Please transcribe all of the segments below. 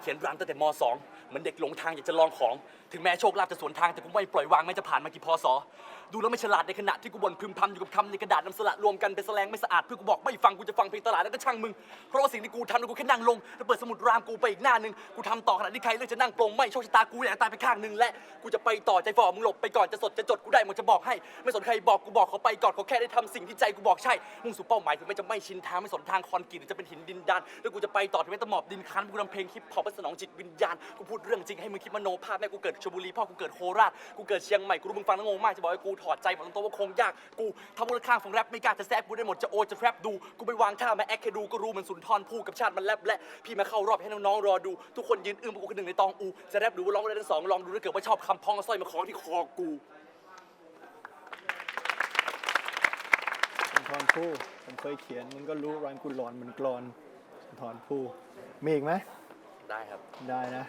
เขียนรันตั้งแต่ม .2 เหมือนเด็กหลงทางอยากจะลองของ ถึงแม้โชคลาภจะสวนทางแต่กูไม่ปล่อยวางแม้จะผ่านมากี่พศดูแล้วไม่ฉลาดในขณะที่กูบ่นพึมพำอยู่กับคำในกระดาษนำสละรวมกันเป็นแสลงไม่สะอาดเพื่อกูบอกไม่ฟังกูจะฟังเพลงตลาดแล้วก็ช่างมึงเพราะว่าสิ่งที่กูทำกูแค่นั่งลงแล้วเปิดสมุดรามกูไปอีกหน้าหนึ่งกูทำต่อขณะที่ใครเลือกจะนั่งปรงไม่โชคชะตากูอยากตายไปข้างหนึ่งและกูจะไปต่อใจฝ่อมึงหลบไปก่อนจะสดจะจดกูได้หมดจะบอกให้ ไม่สนใครบอกกูบอกเขาไปก่อนเขาแค่ได้ทำสิ่งที่ใจกูบอกใช่มุ่งสู่เป้าหมายถึงแม้จะไม่ชินทางไม่สนทางคอนกรีตหรือจะเป็นหินดินดานแล้วกูจะไปต่อถึงแม้จะหมอบดินคันกูทำเพลงฮิปฮอปเพื่อสนองจิตวิญญาณกูพูดเรื่องจริงให้มึงคิดมโนภาพแม่กูเกิดชลบุรีพ่อกูเกิดโคราชกูเกิดเชียงใหม่กูรู้มึงฟังแล้วงงมากจะบอกให้กูถอดใจบอกตรงๆว่าคงยากกูทำมูลค่าของแรปไม่กล้าจะแซบกูได้หมดจะโอจะแรปดูกูไปวางท่ามาแอคแค่ดูก็รู้เหมันสุนทรภู่กับชาติมันแรปและพี่มาเข้ารอบให้น้องๆรอดู ทุกคนยืนอึ้งพวกกูคือหนึ่งในตองอูจะแรปหรือว่าร้องได้ทั้งสองลองดูถ้าเกิดว่าชอบคำพ้องเอาสร้อยมาคล้องที่คอกูสุนทรภู่ผมเคยเขียนมึงก็รู้รันกูหลอนเหมือนกรอนสุนทรภู่มีอีกไหมได้ครับ ได้นะ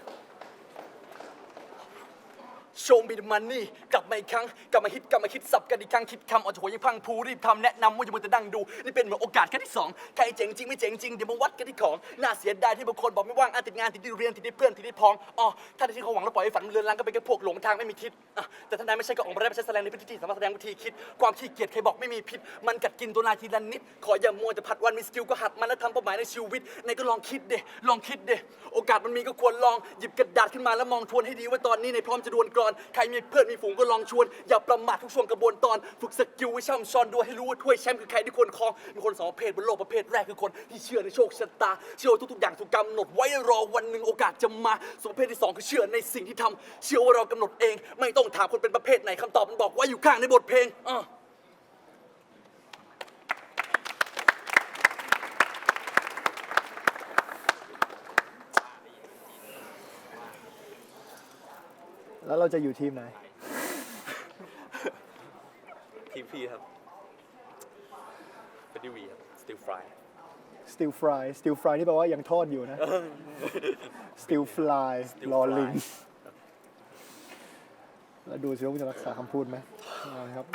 โชว์มีดมันนี่กลับมาอีกครั้ง กลับมาฮิตกลับมาคิดสับกันอีกครั้ง คิดคำเอาจากหัวยังพังพูรีบทำแนะนำว่าอย่ามัวแต่ดังดู นี่เป็นเหมือนโอกาสแค่ที่สองใครเจ๋งจริงไม่เจ๋งจริงเดี๋ยวมาวัดกันที่ของ น่าเสียดายที่บางคนบอกไม่ว่างอาติดงานติดที่เรียนติดที่เพื่อนติดที่พ้องอ๋อถ้าที่เขาหวังแล้วปล่อยให้ฝันมันเลือนลางก็เป็นแค่พวกหลงทางไม่มีทิศอะแต่ถ้านายไม่ใช่ก็ออกมาได้ไม่ใช่แสดงในพื้นที่สามารถแสดงวิธีคิดความขี้เกียจใครบอกไม่มีพิษ มันกัดกินตัวนายทีละนิด ขออย่ามัวแต่ผัดวันมีสกิลก็หัดมันแล้วทำเป้าหมายในชีวิตนายก็ลองคิดเดลองคิดเดโอกาสมันมีก็ควรลองหยิบกระดาษขึ้นมาแล้วมองทวนให้ดีว่าตอนนี้ในายพร้อมจะดวลกรอนใครมีเพื่อนมีฝูงก็ลองชวน อย่าประมาททุกช่วงกระบวนตอน ฝึกสกิลไว้ช่ำชอนด้วยให้รู้ว่าถ้วยแชมป์คือใครที่ควรครองมีคนสองประเภทบนโลกประเภทแรกคือคนที่เชื่อในโชคชะตา เชื่อว่าทุกๆอย่างถูกกำหนดไว้รอวันหนึ่งโอกาสจะมาส่วนประเภทที่สองคือเชื่อในสิ่งที่ทำเชื่อว่าเรากำหนดเอง ไม่ต้องถามคนเป็นประเภทไหนคำตอบมันบอกว่าอยู่ข้างในบทเพลงอะ แล้วเราจะอยู่ทีมไหน ทีมพี่ครับเป็นดีวีครับ still fry still fry still fry นี่แปลว่ายังทอดอยู่นะ still fly Still รอลิง fly แล้วดูสิว่ามึงจะรักษาคำพูดไหมเอาละครับ